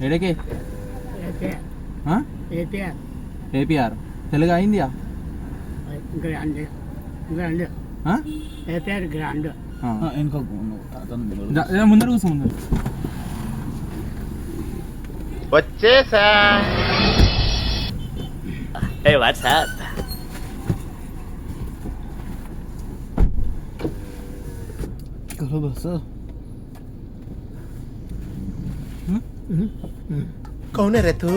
ఎడకే APR. APR. Telugu అయిందియా? Grand. Grand. ఆ? APR grand. ఆ. ఇంకో అతను దా- దా ముందర కూర్చో ముందర. వచ్చేసా ఏ వాట్సాప్ బస్ కౌన్ రే తూ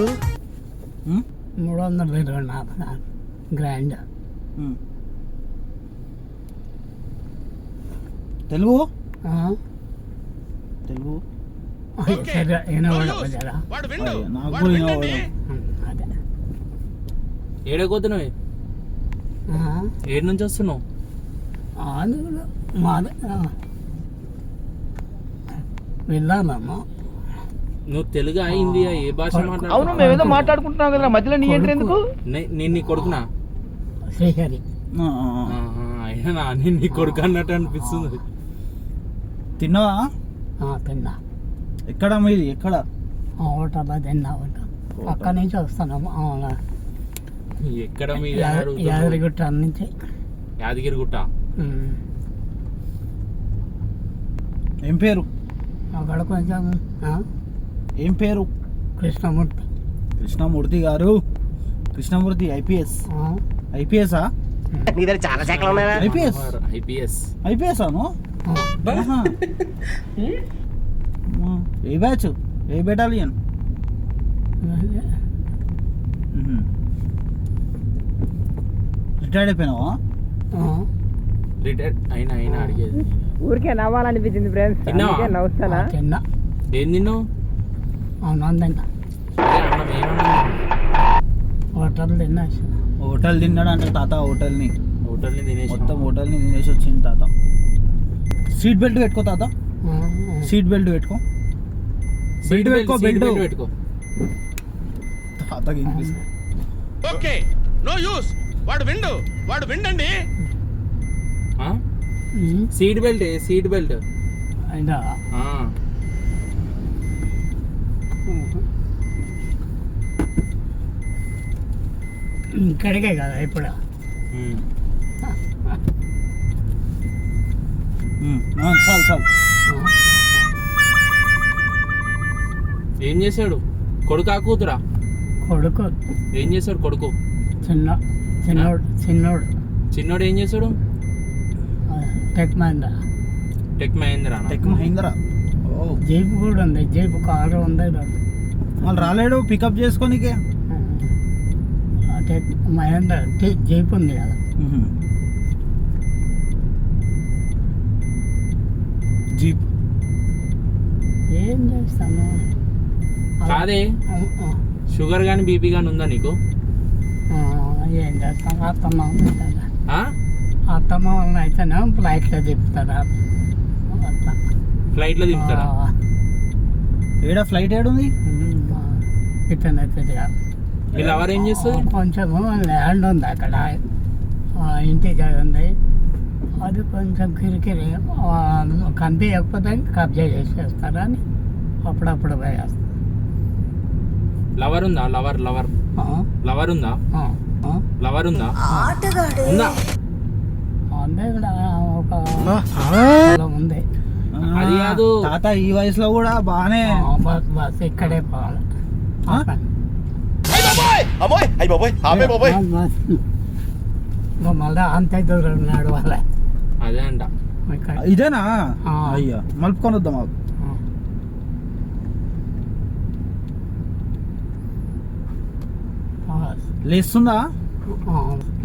మూడు వందల ఇరవై నాలుగు గ్రాండ్ తెలుగు? తెలుగు నాకు ఆ? ఏడు నుంచి వస్తున్నావు? కూడా మాదే. ఆ. వెళ్ళాలమ్మా నువ్వు తెలుగు హిందీ ఏ భాష అవును మాట్లాడుతున్నావు మేమేదో మాట్లాడుకుంటున్నాం కదా మధ్యలో నీ ఎంట్రీ ఎందుకు నే- నేను నీ కొడుకునా? శ్రీహరి. అయినా నా నేను నీ కొడుకు అన్నట్టు అనిపిస్తుంది. తిన్నావా? ఆ, తిన్నా. ఎక్కడ మీది? ఎక్కడ? ఆ హోటల్లో తిన్నా ఉంటా అక్కడి నుంచి వస్తున్నాము అవునా ఎక్కడ మీద? యాదగిరిగుట్ట నుంచి. యాదగిరి గుట్ట. ఉమ్. ఏం పేరు? కొంచెం ఆ, ఏం పేరు? కృష్ణమూర్తి. కృష్ణమూర్తి గారు. కృష్ణమూర్తి ఐపీఎస్. ఆ, ఐపీఎస్ఆ నీ దగ్గర చాలా శాఖలు ఉన్నాయా? ఐపీఎస్? ఐపీఎస్. ఐపీఎస్ అను. ఏ బ్యాచ్? ఏ బెటాలియన్? రిటైర్డ్ అయిపోయినావా? రిటైర్డ్ అయినా అయినా అడిగేది. ఊరికే నవ్వాలనిపించింది ఫ్రెండ్స్? అందుకే నవ్వుతానా? తిన్నా. ఏం తిన్నావు? అవును హోటల్ తిన్నా హోటల్ తిన్నాడు అంటే తాత హోటల్ని. హోటల్ని తినేసి మొత్తం హోటల్ని తినేసి వచ్చింది తాత. సీట్ బెల్ట్ పెట్టుకో తాత. సీట్ బెల్ట్ పెట్టుకో. సీట్ బెల్ట్ బెల్ట్ పెట్టుకో బెల్ట్. పెట్టుకో. తాతకి ఓకే నో యూస్. వాడు విండు వాడు విండండి. Seat belt seat belt. ఆ. ఇక్కడికే కదా ఇప్పుడు. ఉమ్, ఆ, చాలు చాలు. ఏం చేశాడు? కొడుకా కూతురా? కొడుకు. ఏం చేశాడు కొడుకు? చిన్న చిన్నోడు చిన్నోడు. చిన్నోడు ఏం చేశాడు? Tech Mahindra. Tech Mahindra Tech Mahindra? ఓ. జీప్ కూడా ఉంది జీప్ కారు ఉంది రెండు వాళ్ళు రాలేడు పికప్ చేసుకోనికే. ఆ, టెక్ మహేంద్ర టీ- జీప్ ఉంది కదా. జీప్. ఏం చేస్తాను కాదే. షుగర్ గాని బీపీ గాని ఉందా నీకు? ఆ, ఏం చేస్తాను అత్తమ్మ వాళ్ళని అయితేనే ఫ్లైట్లో తిప్పుతారు అట్లా ఫ్లైట్లో దింపుతారా ఏడ ఫ్లైట్ ఏడుంది? అయితే కాదు. వీళ్ళు ఎవరు ఏం చేస్తుంది? కొంచెము ల్యాండ్ ఉంది అక్కడ. ఆ, ఇంటి దగ్గర ఉంది. అది కొంచెం కిరికిరి కనిపించకపోతే కబ్జా చేసేస్తారని అప్పుడప్పుడు పోయేస్తారు లవర్ ఉందా లవర్ లవర్. ఆ, లవర్ ఉందా ఆ, ఆ. లవర్ ఉందా ఉందా? ఒక పొలం ఉంది. అది కాదు. తాత ఈ వయసులో కూడా బాగానే బస్ ఇక్కడే పోవాలి మళ్ళీ అంతే దూరం నడవాలి. అదే అంట. ఇదేనా. అయ్యా మలుపుకొని వద్దాం మాకు లేస్తుందా?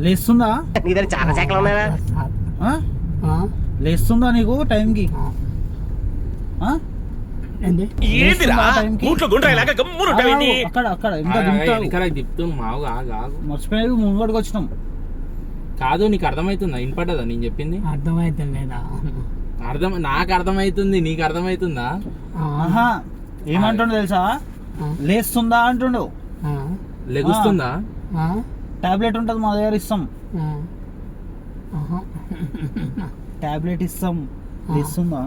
లేస్తుందా? నీ దగ్గర చాలా శాఖలు ఉన్నాయా? లేస్తుందా నీకు టైంకి? మర్చిపోయి ముంగడికి వచ్చినాం. కాదు నీకు అర్థమవుతుందా వినపడ్డదా నేను చెప్పింది? అర్థమైతే లేదా అర్థం నాకు అర్థమవుతుంది నీకు అర్థమవుతుందా ఆహా ఏమంటుండో తెలుసా. లేస్తుందా అంటుండు. లెగుస్తుందా? టాబ్లెట్ ఉంటుంది మా దగ్గర ఇస్తాం. టాబ్లెట్ ఇస్తాం ఇస్తుందా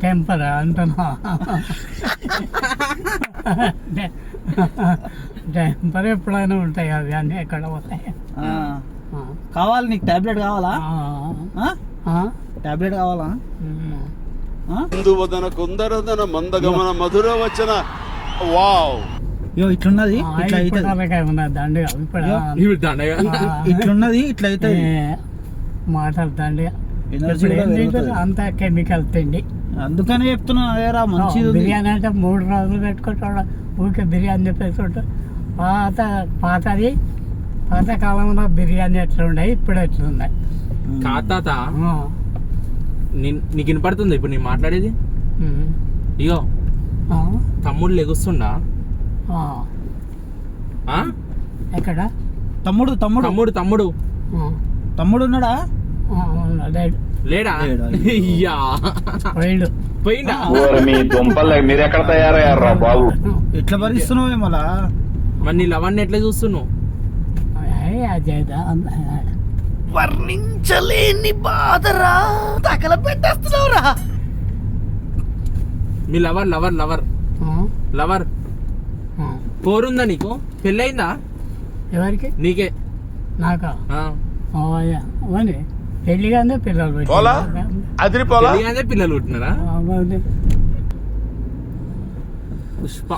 టెంపర్ అంటున్నా టెంపర్ ఎప్పుడైనా ఉంటాయి అవి అన్నీ ఎక్కడ పోతాయి. కావాలి నీకు టాబ్లెట్ కావాలా? ఆ. ఆ? ఆ. టాబ్లెట్ కావాలా? కుందువదన కుందరదన మందగమన మధుర వచన. వావ్. ఇగో ఇట్లున్నది? ఇట్లా అవుతుంది. ఇట్లున్నది? ఇట్లా అవుతుంది. అంతా కెమికల్ తిండి. అందుకనే చెప్తున్నా అదేరా మంచిది. బిర్యానీ అంటే మూడు రోజులు పెట్టుకుంటాడు. ఊరికే బిర్యానీ చెప్పేసి పాత పాతది. పాత కాలంలో బిర్యానీ ఎట్లా ఉండే ఇప్పుడు ఎట్లా ఉన్నాయి. కాతాత నీకు వినపడుతుంది ఇప్పుడు నేను మాట్లాడేది? ఇగో ఆ, తమ్ముడు లెగుస్తుండా? ఆ. ఆ? ఎక్కడ? తమ్ముడు తమ్ముడు. తమ్ముడు తమ్ముడు. తమ్ముడు ఉన్నాడా. లేడా. లేడా? అయ్యా. పోయిండు. పోయిండా? మీ దుంపలు మీరెక్కడ తయారయ్యారా బాబు? ఎట్లా భరిస్తున్నావు మళ్ళా మరి నీ లవన్ని ఎట్లా చూస్తున్నావు. వర్ణించలేని బాధరా తగల పెట్టేస్తున్నావురా. మీ లవర్ లవర్ లవర్. లవర్. పోరుందా నీకు? పెళ్ళయిందా? ఎవరికి? నీకే. నాకా? ఆ. ఓయా అవును పెళ్ళిగానే పిల్లలు? అదిరిపోలా పెళ్ళిగానే పిల్లలు పుట్టినారా. పుష్ప.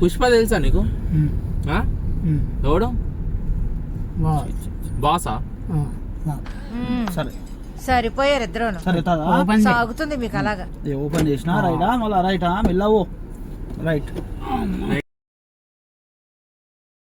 పుష్ప తెలుసా నీకు? ఎవడు. బాసా. సరే. సరిపోయారు చేయి. సాగుతుంది మీకు అలాగా. ఓపెన్ చేసిన రైటా? మళ్ళా రైటా? మెల్లవో రైట్.